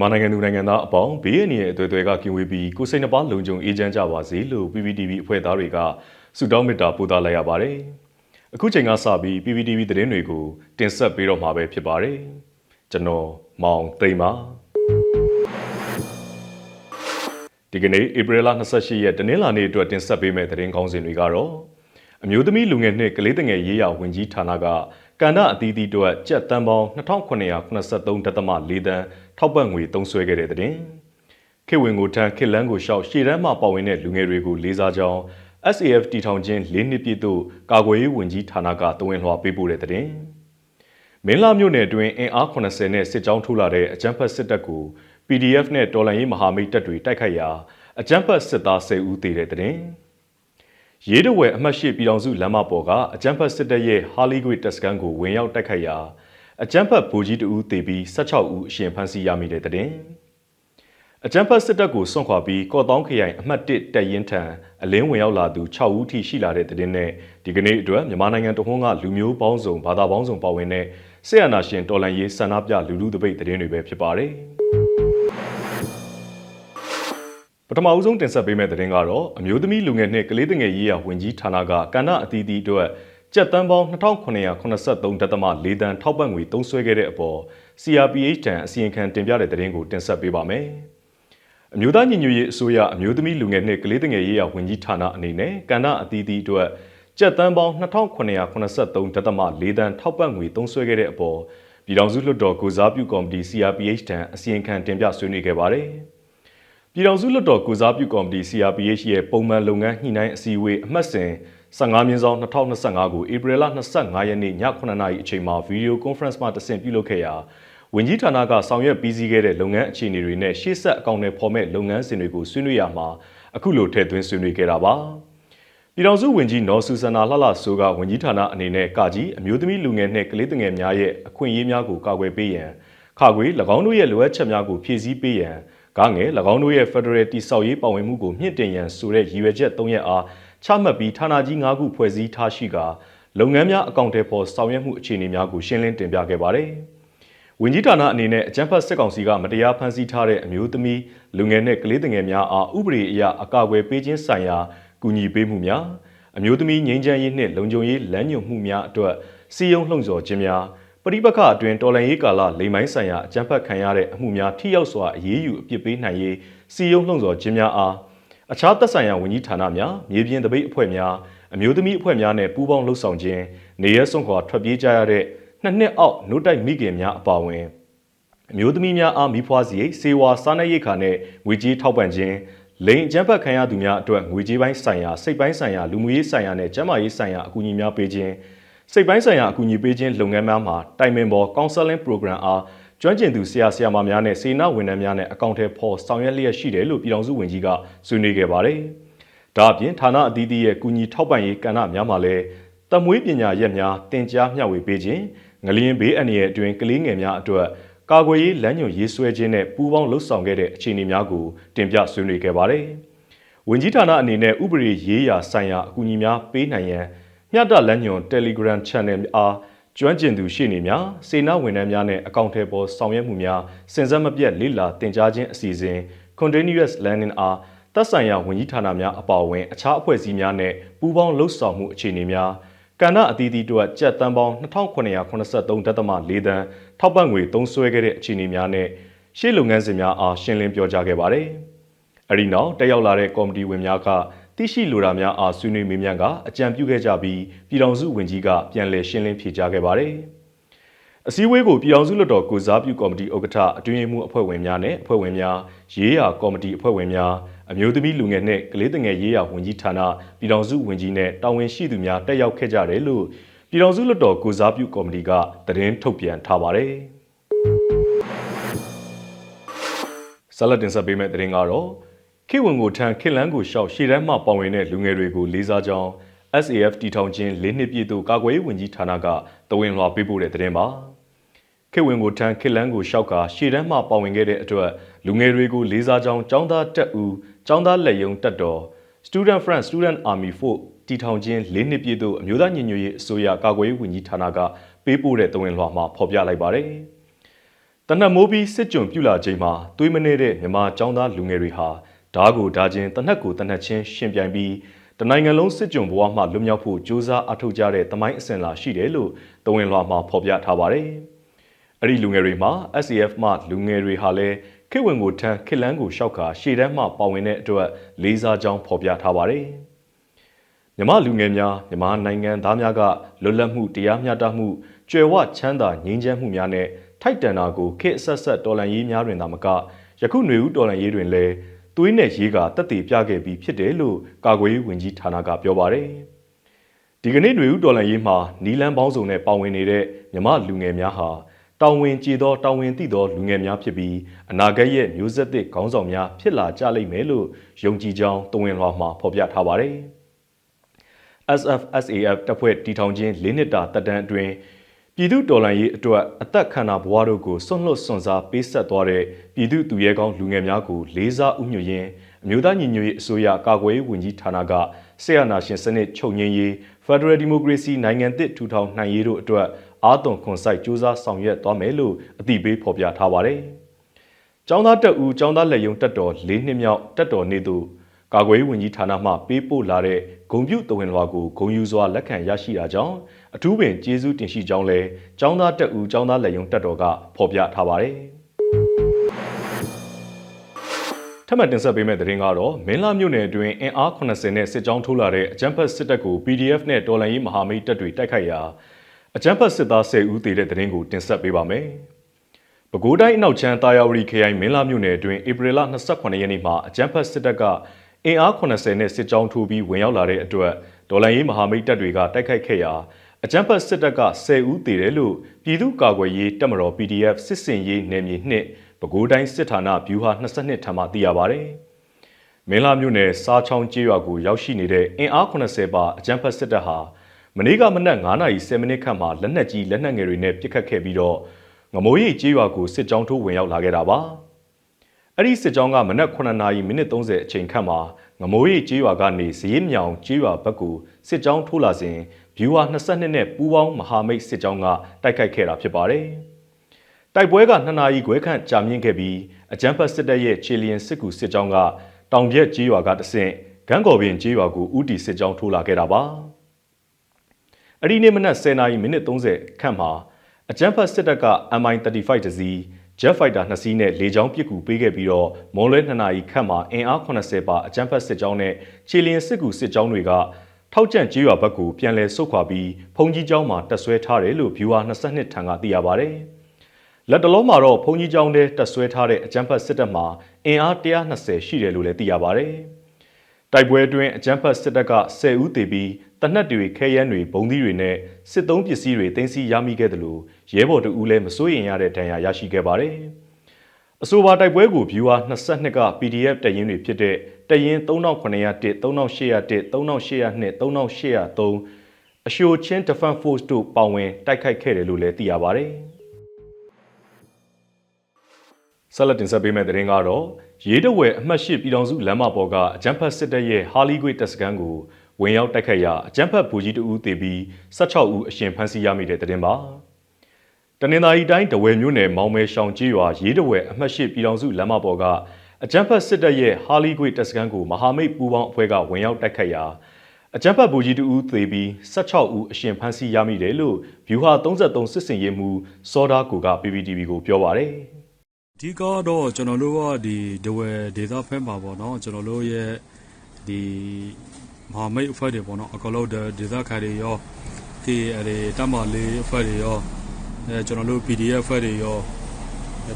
မြန်မာနိုင်ငံသူနိုင်ငံသားအပေါင်းဘေးအန္တရာယ်အသွယ်အသွယ်ကကင်ဝေးပြီးကိုယ်စိတ်နှပါလုံခြုံအေးချမ်းကြပါစေလို့ PPTV အဖွဲ့သားတွေကဆုတောင်းမေတ္တာပို့သလိုက်ရပါတယ်။အခုချိန်ကစပြီး PPTV သတင်းတွေကိုတင်ဆက်ပေးတော့မှာပဲဖြစ်ပါတယ်။ကျွန်တော်မောင်သိမ့်ပါဒီကနေ့ဧပြီလ28ရက်တနင်္လာနေ့အတွက်တင်ဆက်ပေးမယ့်သတင်းကောင်းစင်တွေကတော့အမျိုးသမီးလူငယ်နှင့်ကလေးငယ်ရေးရာဝန်ကြီးဌာနက ကန္နအသီးသီးအတွက်ကြက်တန်ပေါင်း2983.4တန်းထောက်ပံ့ငွေသုံးစွဲခဲ့တဲ့တဲ့ခေဝင်ကိုထမ်းခေလန်းကိုရှောက်ရှေ့တန်းမှပါဝင်တဲ့လူငယ်တွေကိုလေးစားကြောင်း SAF တီထောင်ချင်း၄နှစ်ပြည့်သို့ကာကွယ်ရေးဝန်ကြီးဌာနကတဝင်လွှာပေးပို့တဲ့တဲ့မင်းလာမြို့နယ်တွင်အင်အား80နဲ့စစ်ကြောင်းထိုးလာတဲ့အကြမ်းဖက်စစ်တပ်ကို PDF နဲ့တော်လှန်ရေးမဟာမိတ်တပ်တွေတိုက်ခိုက်ရာအကြမ်းဖက်စစ်သား10ဦးသေတဲ့တဲ့ ရေးတဝယ်အမှတ်ရှိပြည်တော်စုလမ်းမပေါ်ကအကြမ်းဖက်စစ်တပ်ရဲ့ဟာလီဂွေတက်စကန်ကိုဝင်ရောက်တိုက်ခိုက်ရာအကြမ်းဖက်ဗိုလ်ကြီးတဦးသေပြီး16ဦးအရှင်ဖမ်းဆီးရမိတဲ့တဲ့အကြမ်းဖက်စစ်တပ်ကိုစွန့်ခွာပြီးကော့တောင်းခရိုင်အမှတ်1တပ်ရင်းထံအလင်းဝင်ရောက်လာသူ6ဦးထိရှိလာတဲ့တဲ့နဲ့ဒီကနေ့အတွက်မြန်မာနိုင်ငံတဝန်းကလူမျိုးပေါင်းစုံဘာသာပေါင်းစုံပါဝင်တဲ့ဆေးရနာရှင်တော်လန်ရေးဆန္ဒပြလူလူတပိတ်တဲ့တွေပဲဖြစ်ပါတယ်။ ပထမအဦးဆုံးတင်ဆက်ပေးမယ့်သတင်းကတော့အမျိုးသမီးလူငယ်နှင့်ကလေးငယ်ရေးရာဝန်ကြီးဌာနကကဏ္ဍအသီးသီးအတွက်ကျပ်တန်းပေါင်း2983ဒသမ4တန်းထောက်ပံ့ငွေသုံးစွဲခဲ့တဲ့အပေါ် CRPH တန်အစီရင်ခံတင်ပြတဲ့သတင်းကိုတင်ဆက်ပေးပါမယ်။အမျိုးသားညီညွတ်ရေးအစိုးရအမျိုးသမီးလူငယ်နှင့်ကလေးငယ်ရေးရာဝန်ကြီးဌာနအနေနဲ့ကဏ္ဍအသီးသီးအတွက်ကျပ်တန်းပေါင်း2983ဒသမ4တန်းထောက်ပံ့ငွေသုံးစွဲခဲ့တဲ့အပေါ်ပြည်ထောင်စုလွှတ်တော်ကိုစားပြုကော်မတီ CRPH တန်အစီရင်ခံတင်ပြဆွေးနွေးခဲ့ပါတယ်။ ပြည်ထောင်စုလွှတ်တော်ကုစားပြုကော်မတီ CRPH ရဲ့ပုံမှန်လုပ်ငန်းညှိနှိုင်းအစည်းအဝေးအမှတ်စဉ်15မြင်းဆောင်2025ကိုဧပြီလ25ရက်နေ့ည9:00နာရီအချိန်မှာဗီဒီယိုကွန်ဖရင့်မှာတဆင့်ပြုလုပ်ခဲ့ရာဝန်ကြီးဌာနကဆောင်ရွက်ပြီးစီးခဲ့တဲ့လုပ်ငန်းအခြေအနေတွေနဲ့ရှေ့ဆက်အကောင့်တွေဖော်မဲ့လုပ်ငန်းစဉ်တွေကိုဆွေးနွေးရမှာအခုလိုထည့်သွင်းဆွေးနွေးခဲ့တာပါပြည်ထောင်စုဝန်ကြီးနော်ဆူဆန္နာလှလှဆိုးကဝန်ကြီးဌာနအနေနဲ့ကာကြီးအမျိုးသမီးလူငယ်နှင့်ကလေးငယ်များရဲ့အခွင့်အရေးများကိုကာကွယ်ပေးရန်ခါခွေ၎င်းတို့ရဲ့လိုအပ်ချက်များကိုဖြည့်ဆည်းပေးရန် ကားငယ်၎င်းတို့ရဲ့ Federal တိဆောက်ရေးပါဝင်မှုကိုမြင့်တင်ရန်ဆိုတဲ့ရည်ရွယ်ချက်၃ရက်အားချမှတ်ပြီးဌာနကြီး၅ခုဖွဲ့စည်းထားရှိကာလုပ်ငန်းများအကောင့်တွေပေါ်ဆောင်ရွက်မှုအခြေအနေများကိုရှင်းလင်းတင်ပြခဲ့ပါတယ်။ဝန်ကြီးဌာနအနေနဲ့အကြံဖတ်စစ်ကောင်စီကမတရားဖန်ဆီးထားတဲ့အမျိုးသမီးလူငယ်နဲ့ကလေးငယ်များအားဥပဒေအရအကာအကွယ်ပေးခြင်းဆိုင်ရာကူညီပေးမှုများအမျိုးသမီးငြိမ်းချမ်းရေးနှင့်လုံခြုံရေးလမ်းညွှန်မှုများအတွက်စီယုံလှုံ့ဆော်ခြင်းများ ပရိပခအတွင်တော်လန်ရေးကာလလိမ်မိုင်းဆိုင်ရာအကြမ်းဖက်ခံရတဲ့အမှုများထိရောက်စွာအရေးယူအပြစ်ပေးနိုင်ရေးစီယုံလှုံ့ဆော်ခြင်းများအားအခြားသက်ဆိုင်ရာဝန်ကြီးဌာနများမြေပြင်တပိတ်အဖွဲ့များအမျိုးသမီးအဖွဲ့များနဲ့ပူးပေါင်းလှုပ်ဆောင်ခြင်းနေရဲစွန့်ခွာထွက်ပြေးကြရတဲ့နှစ်နှစ်အောက်နှုတ်တိုက်မိခင်များအပါအဝင်အမျိုးသမီးများအားမိဖွားစရိတ်စေဝါစားနပ်ရိက္ခာနဲ့ငွေကြေးထောက်ပံ့ခြင်းလိန်အကြမ်းဖက်ခံရသူများအတွက်ငွေကြေးပိုင်းဆိုင်ရာစိတ်ပိုင်းဆိုင်ရာလူမှုရေးဆိုင်ရာနဲ့ကျန်းမာရေးဆိုင်ရာအကူအညီများပေးခြင်း စိတ်ပိုင်းဆိုင်ရာအကူအညီပေးခြင်းလုပ်ငန်းများမှာတိုင်ပင်ပေါ် counseling program အားကျွမ်းကျင်သူဆရာဆရာမများနဲ့စေနာဝန်ထမ်းများနဲ့အကောင့်ထဲပေါ်ဆောင်ရွက်လျက်ရှိတယ်လို့ပြည်ထောင်စုဝန်ကြီးကဆွေးနွေးခဲ့ပါတယ်။ဒါအပြင်ဌာနအသီးသီးရဲ့ကူညီထောက်ပံ့ရေးကဏ္ဍများမှာလည်းတမွေးပညာရက်များတင် जा မျှဝေပေးခြင်းငလျင်ဘေးအန္တရာယ်အတွင်းကလေးငယ်များအတွက်ကာကွယ်ရေးလမ်းညွှန်ရေးဆွဲခြင်းနဲ့ပူးပေါင်းလှုပ်ဆောင်ခဲ့တဲ့အခြေအနေများကိုတင်ပြဆွေးနွေးခဲ့ပါတယ်။ဝန်ကြီးဌာနအနေနဲ့ဥပဒေရေးရာဆိုင်ရာအကူအညီများပေးနိုင်ရန် မျှတလမ်းညွန် Telegram Channel အားကျွမ်းကျင်သူရှေ့နေများစေနာဝန်ထမ်းများနဲ့အကောင့်ထဲပေါ်ဆောင်ရွက်မှုများစင်စက်မပြတ်လေ့လာသင်ကြားခြင်းအစီအစဉ် Continuous Learning အားသက်ဆိုင်ရာဝန်ကြီးဌာနများအပါအဝင်အခြားအဖွဲ့အစည်းများနဲ့ပူးပေါင်းလှုပ်ဆောင်မှုအခြေအနေများကဏ္ဍအသီးသီးတို့ကျပ်တန်းပေါင်း2983ဒသမ4တန်းထောက်ပံ့ငွေသုံးစွဲခဲ့တဲ့အခြေအနေများနဲ့ရှေ့လုပ်ငန်းစဉ်များအားရှင်းလင်းပြောကြားခဲ့ပါတယ်။အဲဒီနောက်တက်ရောက်လာတဲ့ကော်မတီဝင်များက သိရှိလိုတာများအားဆွေးနွေးမေးမြန်းကအကြံပြုခဲ့ကြပြီးပြည်ထောင်စုဝန်ကြီးကပြန်လည်ရှင်းလင်းဖြေကြားခဲ့ပါတယ်။အစည်းအဝေးကိုပြည်ထောင်စုလွှတ်တော်ကိုစားပြုကော်မတီဥက္ကဋ္ဌအတွင်းရေးမှူးအဖွဲ့ဝင်များနဲ့အဖွဲ့ဝင်များရေးရာကော်မတီအဖွဲ့ဝင်များအမျိုးသမီးလူငယ်နှင့်ကလေးငယ်ရေးရာဝန်ကြီးဌာနပြည်ထောင်စုဝန်ကြီးနဲ့တာဝန်ရှိသူများတက်ရောက်ခဲ့ကြတယ်လို့ပြည်ထောင်စုလွှတ်တော်ကိုစားပြုကော်မတီကသတင်းထုတ်ပြန်ထားပါတယ်။ဆလတ်တင်ဆက်ပေးမယ့်သတင်းကတော့ ခေဝင်ကိုထံခေလန်းကိုရှောက်ရှေ့တန်းမှပါဝင်တဲ့လူငယ်တွေကိုလေးစားကြောင်း SAF တီထောင်ချင်း၄နှစ်ပြည့်သို့ကာကွယ်ရေးဝန်ကြီးဌာနကတဝင်လွှာပေးပို့တဲ့သတင်းပါခေဝင်ကိုထံခေလန်းကိုရှောက်ကရှေ့တန်းမှပါဝင်ခဲ့တဲ့အတွက်လူငယ်တွေကိုလေးစားကြောင်းចောင်းသားတက်ဦးចောင်းသားလက်ယုံတက်တော် Student Friend Student Army 4တီထောင်ချင်း၄နှစ်ပြည့်သို့အမျိုးသားညီညွတ်ရေးအစိုးရကာကွယ်ရေးဝန်ကြီးဌာနကပေးပို့တဲ့တဝင်လွှာမှာဖော်ပြလိုက်ပါတယ်။တ တနက်မိုးပြီးစစ်ကြုံပြူလာချိန်မှာသွေးမနေတဲ့မြန်မာចောင်းသားလူငယ်တွေဟာ ဓားကိုဓားချင်းတနက်ကိုတနက်ချင်းရှင်ပြိုင်ပြီးတနိုင်ငံလုံးစစ်ကြုံဘဝမှလွတ်မြောက်ဖို့ကြိုးစားအထောက်ကြတဲ့တမိုင်းအစဉ်လာရှိတယ်လို့တဝင်လွှာမှာဖော်ပြထားပါတယ်။အဲ့ဒီလူငယ်တွေမှာ SAF မှလူငယ်တွေဟာလည်းခေတ်ဝင်ကိုထမ်းခေတ်လန်းကိုရှောက်ခါရှေ့တန်းမှပါဝင်တဲ့အတွက်လေးစားကြောင်းဖော်ပြထားပါတယ်။မြမလူငယ်များမြမနိုင်ငံသားများကလွတ်လပ်မှုတရားမျှတမှုကြွယ်ဝချမ်းသာငြိမ်းချမ်းမှုများနဲ့ထိုက်တန်တာကိုခေတ်အဆက်ဆက်တော်လှန်ရေးများတွင်သာမကယခုຫນွေဦးတော်လှန်ရေးတွင်လည်း သွေးနဲ့ရေးကတက်တည်ပြခဲ့ပြီးဖြစ်တယ်လို့ကာကွယ်ရေးဝန်ကြီးဌာနကပြောပါတယ်။ဒီကနေ့ຫນွေဦးတော်လှန်ရေးမှာနီလန်းပေါင်းစုံနဲ့ပါဝင်နေတဲ့မြမလူငယ်များဟာတောင်ဝင်ကြည်သောတောင်ဝင်သိသောလူငယ်များဖြစ်ပြီးအနာဂတ်ရဲ့မျိုးဆက်သစ်ခေါင်းဆောင်များဖြစ်လာကြလိမ့်မယ်လို့ယုံကြည်ကြောင်းတဝင်လွှာမှာဖော်ပြထားပါတယ်။ SFSAF တပ်ဖွဲ့တီထောင်ခြင်း၄နှစ်တာတပ်တန်းအတွင်း ပြည်သူတော်လှန်ရေးအတွက်အသက်ခန္ဓာဘဝတို့ကိုစွန့်လွတ်စွန့်စားပေးဆက်သွားတဲ့ပြည်သူသူရဲကောင်းလူငယ်များကိုလေးစားဥညွှတ်ရင်းအမျိုးသားညီညွတ်ရေးအစိုးရကာကွယ်ရေးဝန်ကြီးဌာနကဆေးရနာရှင်စနစ်ချုပ်ငင်းရေး Federal Democracy နိုင်ငံသစ်ထူထောင်နိုင်ရေးတို့အတွက်အာသွန်ခွန်ဆိုင်စ조사ဆောင်ရွက်သွားမယ်လို့အတိပေးဖော်ပြထားပါတယ်။ကျောင်းသားတက်ဦးကျောင်းသားလက်ယုံတက်တော်၄နှစ်မြောက်တက်တော်နေ့သို့ ကာကွယ်ရေးဝန်ကြီးဌာနမှပေးပို့လာတဲ့ဂုံပြုတဝင်လွှာကိုဂုံယူစွာလက်ခံရရှိတာကြောင့်အထူးပင်ကျေးဇူးတင်ရှိကြောင်းလည်းចောင်းသားတက်ဦးចောင်းသားလက်ယုံတက်တော်ကဖော်ပြထားပါတယ်။ထပ်မံတင်ဆက်ပေးမယ့်သတင်းကတော့မင်းလာမြို့နယ်အတွင်းအင်အား80နဲ့စစ်ကြောင်းထိုးလာတဲ့အကြမ်းဖက်စစ်တပ်ကို PDF နဲ့တော်လှန်ရေးမဟာမိတ်တပ်တွေတိုက်ခိုက်ရာအကြမ်းဖက်စစ်သား10ဦးသေတဲ့သတင်းကိုတင်ဆက်ပေးပါမယ်။ပဲခူးတိုင်းအနောက်ချမ်းတာယာဝတီခရိုင်မင်းလာမြို့နယ်အတွင်းဧပြီလ28ရက်နေ့မှာအကြမ်းဖက်စစ်တပ်က အင်အား80နဲ့စစ်ကြောင်းထိုးပြီးဝင်ရောက်လာတဲ့အတွက်ဒေါ်လာရေးမဟာမိတ်တပ်တွေကတိုက်ခိုက်ခဲ့ရာအကြမ်းဖက်စစ်တပ်က10ဦးသေတယ်လို့ပြည်သူ့ကာကွယ်ရေးတပ်မတော် PDF စစ်စင်ရေးနယ်မြေနှင့်ပဲခူးတိုင်းစစ်ဌာနဗျူဟာ22ထံမှသိရပါဗျ။မင်းလာမြို့နယ်စားချောင်းကျေးရွာကိုရောက်ရှိနေတဲ့အင်အား80ပါအကြမ်းဖက်စစ်တပ်ဟာမနေ့ကမနက်9:10မိနစ်ခန့်မှာလက်နက်ကြီးလက်နက်ငယ်တွေနဲ့ပစ်ခတ်ခဲ့ပြီးတော့ငမိုးရိပ်ကျေးရွာကိုစစ်ကြောင်းထိုးဝင်ရောက်လာခဲ့တာပါ။ အဲ့ဒီစစ်ကြောင်းကမနက်9နာရီမိနစ်30အချိန်ခန့်မှာငမိုးရိပ်ကျေးရွာကနေဇရေးမြောင်ကျေးရွာဘက်ကိုစစ်ကြောင်းထိုးလာစဉ်ဗျူဟာ22နဲ့ပူးပေါင်းမဟာမိတ်စစ်ကြောင်းကတိုက်ခိုက်ခဲ့တာဖြစ်ပါတယ်။တိုက်ပွဲက2နာရီခွဲခန့်ကြာမြင့်ခဲ့ပြီးအကြမ်းဖက်စစ်တပ်ရဲ့ခြေလျင်စစ်ကူစစ်ကြောင်းကတောင်ပြက်ကျေးရွာကတဆင့်ဂန်းကော်ပင်ကျေးရွာကိုဥတီစစ်ကြောင်းထိုးလာခဲ့တာပါ။အဲ့ဒီနေ့မနက်10နာရီမိနစ်30ခန့်မှာအကြမ်းဖက်စစ်တပ်က MI35 တစီး Jet Fighter 2စီးနဲ့လေကြောင်းပစ်ကူပေးခဲ့ပြီးတော့မွန်လွဲ2နာရီခန့်မှာအင်အား80ပါအကြမ်းဖက်စစ်ကြောင်းနဲ့ခြေလျင်စစ်ကူစစ်ကြောင်းတွေကထောက်ကျန့်ကြေးရွာဘက်ကိုပြန်လည်ဆုတ်ခွာပြီးဖုန်ကြီးကျောင်းမှာတက်ဆွဲထားတယ်လို့ viewer 22ထံကသိရပါဗျ။လက်တလုံးမှာတော့ဖုန်ကြီးကျောင်းထဲတက်ဆွဲထားတဲ့အကြမ်းဖက်စစ်တပ်မှာအင်အား120ရှိတယ်လို့လည်းသိရပါဗျ။တိုက်ပွဲအတွင်းအကြမ်းဖက်စစ်တပ်က10ဦးသေပြီး တနက်တွေခဲယမ်းတွေဘုံသီးတွေနဲ့စစ်သုံးပစ္စည်းတွေတင်စီရမိခဲ့တယ်လို့ရဲဘော်တူဦးလည်းမစိုးရင်ရတဲ့ဒဏ်ရာရရှိခဲ့ပါတယ်။အဆိုပါတိုက်ပွဲကို viewer 22က PDF တရင်တွေဖြစ်တဲ့တရင်3901 3801 3802 3803အရှိုချင်း Defense Force တို့ပါဝင်တိုက်ခိုက်ခဲ့တယ်လို့လည်းသိရပါတယ်။ဆက်လက်တင်ဆက်ပေးမယ့်သတင်းကတော့ရေးတဝဲအမှတ်၈ပြည်တော်စုလမ်းမပေါ်ကအကြမ်းဖက်စစ်တပ်ရဲ့ဟာလီဂွေတပ်စခန်းကို ဝင်ရောက်တိုက်ခိုက်ရာအကြမ်းဖက်ဗိုလ်ကြီးတဦးသေပြီး16ဦးအရှင်ဖမ်းဆီးရမိတဲ့တဲ့တင်ပါတနင်္သာရီတိုင်းတဝဲမြို့နယ်မောင်မဲရှောင်ကြီးရွာရေးတဝဲအမှတ်ရှိပြည်တော်စုလမ်းမပေါ်ကအကြမ်းဖက်စစ်တပ်ရဲ့ဟာလီဂွေတပ်စခန်းကိုမဟာမိတ်ပူးပေါင်းအဖွဲ့ကဝင်ရောက်တိုက်ခိုက်ရာအကြမ်းဖက်ဗိုလ်ကြီးတဦးသေပြီး16ဦးအရှင်ဖမ်းဆီးရမိတယ်လို့ဗျူဟာ33စစ်စင်ရေးမှူးစောဒါကူက PPTV ကိုပြောပါတယ်အဓိကတော့ကျွန်တော်တို့ကဒီဒဝဲဒေတာဖက်မှာပေါ့နော်ကျွန်တော်တို့ရဲ့ဒီ မဟာမိတ်အဖွဲ့တွေပေါ့နော်အကလုံးဒေသခံတွေရောဒီအဲတမလေးအဖွဲ့တွေရောအဲကျွန်တော်တို့ PDF အဖွဲ့တွေရော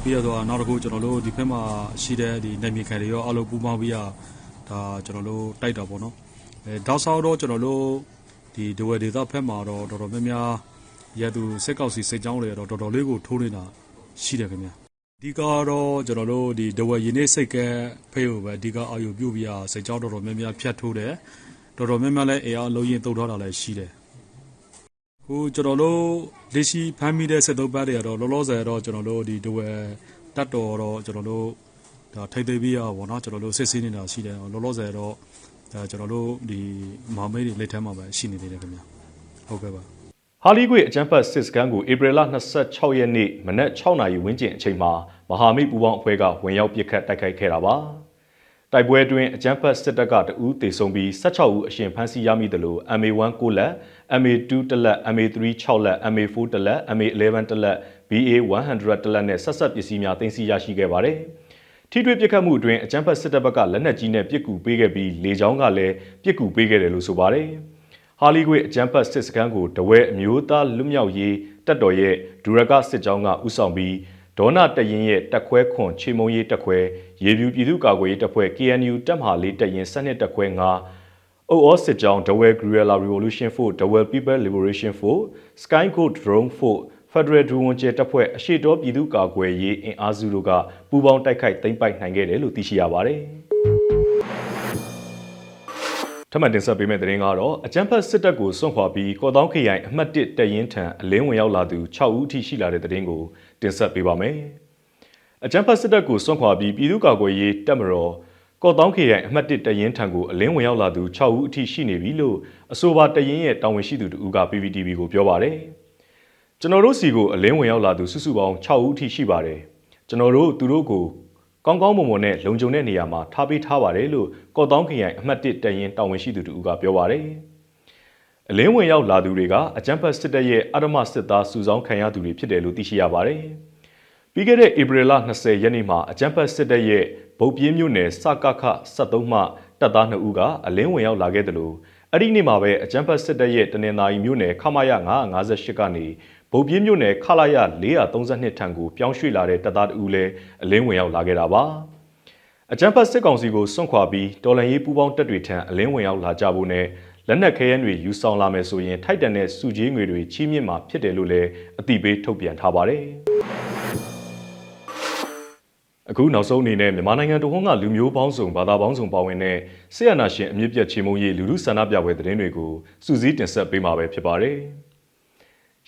ပြီးတော့နောက်တစ်ခုကျွန်တော်တို့ဒီဖက်မှာရှိတဲ့ဒီနိုင်မြေခံတွေရောအလုပ်ပူးပေါင်းပြီးတော့ဒါကျွန်တော်တို့တိုက်တာပေါ့နော်အဲတောက်ဆောက်တော့ကျွန်တော်တို့ဒီဒဝဲဒေသဖက်မှာတော့တော်တော်များများရသူစက်ကောက်စီစိတ်ကြောင်းတွေတော့တော်တော်လေးကိုထိုးနေတာရှိတယ်ခင်ဗျာဒီကတော့ကျွန်တော်တို့ဒီဒဝဲရင်းနေစိတ်ကဲဖေးကိုပဲအဓိကအာရုံပြုပြီးတော့စိတ်ကြောင်းတော်တော်များများဖြတ်ထိုးတယ် တော်တော်များများလည်းအေအားလုံးရင်တုတ်ထားတာလည်းရှိတယ်ဟိုကျွန်တော်တို့လက်ရှိဖမ်းမိတဲ့စစ်သုံးပတ်တွေကတော့လောလောဆယ်တော့ကျွန်တော်တို့ဒီဒဝဲတတ်တော်တော့ကျွန်တော်တို့ဒါထိတ်သိမ်းပြီးရပါတော့ကျွန်တော်တို့စစ်ဆေးနေတာရှိတယ်လောလောဆယ်တော့ဒါကျွန်တော်တို့ဒီမဟာမိတ်တွေလက်ထက်မှာပဲရှိနေသေးတယ်ခင်ဗျာဟုတ်ကဲ့ပါဟာလီကွေအကြမ်းဖက်စစ်စခန်းကိုဧပြီလ26ရက်နေ့မနက်6နာရီဝန်းကျင်အချိန်မှာမဟာမိတ်ပူးပေါင်းအဖွဲ့ကဝင်ရောက်ပစ်ခတ်တိုက်ခိုက်ခဲ့တာပါ။ တိုက်ပွဲအတွင်းအကြမ်းဖက်စစ်တပ်ကတအူးတေဆုံးပြီး16ဦးအရှင်ဖမ်းဆီးရမိတယ်လို့ MA1 9လက် MA2 တလက် MA3 6လက် MA4 တလက် MA11 တလက် BA100 တလက်နဲ့ဆက်ဆက်ပစ္စည်းများတင်စီရရှိခဲ့ပါတယ်။ထိတွေ့ပစ်ခတ်မှုအတွင်းအကြမ်းဖက်စစ်တပ်ဘက်ကလက်နက်ကြီးနဲ့ပစ်ကူပေးခဲ့ပြီးလေကြောင်းကလည်းပစ်ကူပေးခဲ့တယ်လို့ဆိုပါတယ်။ဟာလီကွေအကြမ်းဖက်စစ်စခန်းကိုတဝဲအမျိုးသားလွတ်မြောက်ရေးတပ်တော်ရဲ့ဒူရကစစ်ကြောင်းကဥဆောင်ပြီး ဒေါနာတရင်ရဲ့တက်ခွဲခွန်ချေမုံရေးတက်ခွဲရေပြူပြည်သူ့ကာကွယ်ရေးတပ်ဖွဲ့ KNU တပ်မဟာလေးတပ်ရင်စနစ်တက်ခွဲ9အိုအောစစ်ကြောင်း Dawel Guerrilla Revolution 4 Dawel People Liberation 4 Sky Code Drone 4 Federal Drone ကျတပ်ဖွဲ့အရှိတော်ပြည်သူ့ကာကွယ်ရေးအင်အားစုတို့ကပူးပေါင်းတိုက်ခိုက်သိမ်းပိုက်နိုင်ခဲ့တယ်လို့သိရှိရပါတယ်။ ထပ်မံတင်ဆက်ပေးမယ့်သတင်းကတော့အကြမ်းဖက်စစ်တပ်ကိုစွန့်ခွာပြီးကော်တောင်းခရိုင်အမှတ်1တပ်ရင်းထံအလင်းဝင်ရောက်လာသူ6ဦးအထိရှိလာတဲ့သတင်းကိုတင်ဆက်ပေးပါမယ်။အကြမ်းဖက်စစ်တပ်ကိုစွန့်ခွာပြီးပြည်သူ့ကာကွယ်ရေးတပ်မတော်ကော်တောင်းခရိုင်အမှတ်1တပ်ရင်းထံကိုအလင်းဝင်ရောက်လာသူ6ဦးအထိရှိနေပြီလို့အဆိုပါတပ်ရင်းရဲ့တာဝန်ရှိသူတို့က PPTV ကိုပြောပါတယ်။ကျွန်တော်တို့စီကိုအလင်းဝင်ရောက်လာသူစုစုပေါင်း6ဦးအထိရှိပါတယ်။ကျွန်တော်တို့သူတို့ကို ကောင်းကောင်းမွန်မွန်နဲ့လုံခြုံတဲ့နေရာမှာထားပေးထားပါတယ်လို့ကော့တောင်းခရိုင်အမှတ်1တရင်တာဝန်ရှိသူတို့ကပြောပါတယ်။အလင်းဝင်ရောက်လာသူတွေကအကြမ်းဖက်စစ်တပ်ရဲ့အဓမ္မစစ်သားစုဆောင်းခံရသူတွေဖြစ်တယ်လို့သိရှိရပါတယ်။ပြီးခဲ့တဲ့ဧပြီလ20ရက်နေ့မှာအကြမ်းဖက်စစ်တပ်ရဲ့ဗုတ်ပြင်းမြို့နယ်စကခ73မှတပ်သား2ဦးကအလင်းဝင်ရောက်လာခဲ့တယ်လို့အဲ့ဒီနေ့မှာပဲအကြမ်းဖက်စစ်တပ်ရဲ့တနင်္သာရီမြို့နယ်ခမာယ958ကနေ ဗုတ်ပြင်းမြို့နယ်ခလာရ432ထံကိုပြောင်းရွှေ့လာတဲ့တပ်သားတဦးလည်းအလင်းဝင်ရောက်လာခဲ့တာပါအကြမ်းဖက်စစ်ကောင်စီကိုစွန့်ခွာပြီးတော်လန်ရေးပူးပေါင်းတပ်တွေထံအလင်းဝင်ရောက်လာကြဖို့နဲ့လက်နက်ခဲယမ်းတွေယူဆောင်လာမယ်ဆိုရင်ထိုက်တန်တဲ့စုကြီးငွေတွေချီးမြှင့်မှာဖြစ်တယ်လို့လည်းအတိပေးထုတ်ပြန်ထားပါတယ်အခုနောက်ဆုံးအနေနဲ့မြန်မာနိုင်ငံတဝန်းကလူမျိုးပေါင်းစုံဘာသာပေါင်းစုံပါဝင်တဲ့ဆီယနာရှင်အမြင့်ပြတ်ချေမှုန်းရေးလူလူဆန္ဒပြပွဲသတင်းတွေကိုစူးစီးတင်ဆက်ပေးမှာပဲဖြစ်ပါတယ်။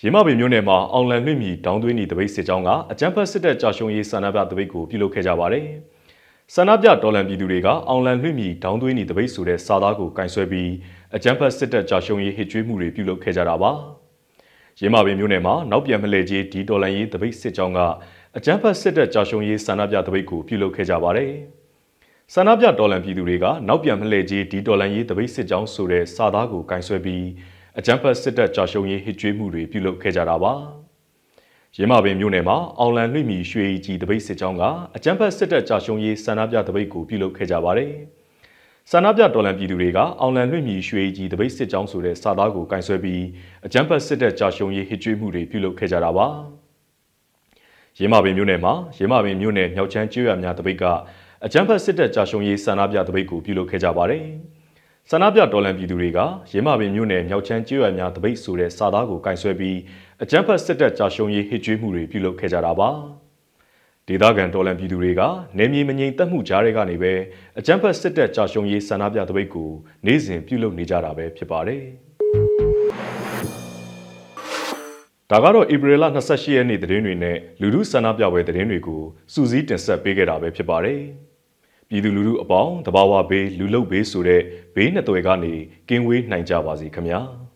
ရေမပင်မြို့နယ်မှာအောင်လန်လွှင့်မီဒေါင်းသွင်းဤတပိတ်စစ်ကြောင်းကအကြမ်းဖက်စစ်တပ်ကြာရှုံးရေးဆန္ဒပြတပိတ်ကိုပြုလုပ်ခဲ့ကြပါတယ်။ဆန္ဒပြတော်လန်ပြည်သူတွေကအောင်လန်လွှင့်မီဒေါင်းသွင်းဤတပိတ်ဆိုတဲ့စာသားကိုကင်ဆယ်ပြီးအကြမ်းဖက်စစ်တပ်ကြာရှုံးရေးဟစ်ကြွေးမှုတွေပြုလုပ်ခဲ့ကြတာပါ။ရေမပင်မြို့နယ်မှာနောက်ပြန်မလဲကြီးဒီတော်လန်ရေးတပိတ်စစ်ကြောင်းကအကြမ်းဖက်စစ်တပ်ကြာရှုံးရေးဆန္ဒပြတပိတ်ကိုပြုလုပ်ခဲ့ကြပါတယ်။ဆန္ဒပြတော်လန်ပြည်သူတွေကနောက်ပြန်မလှည့်ကြီးဒီတော်လန်ရေးတပိတ်စစ်ကြောင်းဆိုတဲ့စာသားကိုကင်ဆယ်ပြီး အကြမ်းဖက်စစ်တပ်ကြာရှုံးရေးဟစ်ကြွေးမှုတွေပြုလုပ်ခဲ့ကြတာပါ။ရင်းမာပင်မြို့နယ်မှာအောင်လန်လွှင့်မီရွှေကြီးတပိတ်စစ်ကြောင်းကအကြမ်းဖက်စစ်တပ်ကြာရှုံးရေးဆန္ဒပြတပိတ်ကိုပြုလုပ်ခဲ့ကြပါတယ်။ဆန္ဒပြတော်လန်ပြည်သူတွေကအောင်လန်လွှင့်မီရွှေကြီးတပိတ်စစ်ကြောင်းဆိုတဲ့စာသားကိုကင်ဆယ်ပြီးအကြမ်းဖက်စစ်တပ်ကြာရှုံးရေးဟစ်ကြွေးမှုတွေပြုလုပ်ခဲ့ကြတာပါ။ရင်းမာပင်မြို့နယ်မှာရင်းမာပင်မြို့နယ်မြောက်ချမ်းကျွော်များတပိတ်ကအကြမ်းဖက်စစ်တပ်ကြာရှုံးရေးဆန္ဒပြတပိတ်ကိုပြုလုပ်ခဲ့ကြပါတယ်။ ဆန္ဒပြတော်လှန်ပြည်သူတွေကရင်းမာပင်မြို့နယ်မြောက်ချမ်းကျွော်များတပိတ်ဆိုတဲ့စာသားကိုကင်ဆယ်ပြီးအကြမ်းဖက်စစ်တပ်ကြာရှုံးရေးဟစ်ကြွေးမှုတွေပြုလုပ်ခဲ့ကြတာပါ။ဒေသခံတော်လှန်ပြည်သူတွေကနေမြေမငြိမ်သက်မှုကြားတွေကနေပဲအကြမ်းဖက်စစ်တပ်ကြာရှုံးရေးဆန္ဒပြတပိတ်ကိုနေ့စဉ်ပြုလုပ်နေကြတာပဲဖြစ်ပါတယ်။ဒါကတော့ဧပြီလ28ရက်နေ့သတင်းတွေနဲ့လူလူဆန္ဒပြပွဲသတင်းတွေကိုစူးစီးတင်ဆက်ပေးခဲ့တာပဲဖြစ်ပါတယ်။ ပြည်သူလူထုအပေါင်းတဘာဝဘေးလူလုတ်ဘေးဆိုတဲ့ဘေးနှစ်သွယ်ကနေကင်းဝေးနိုင်ကြပါစေခင်ဗျာ။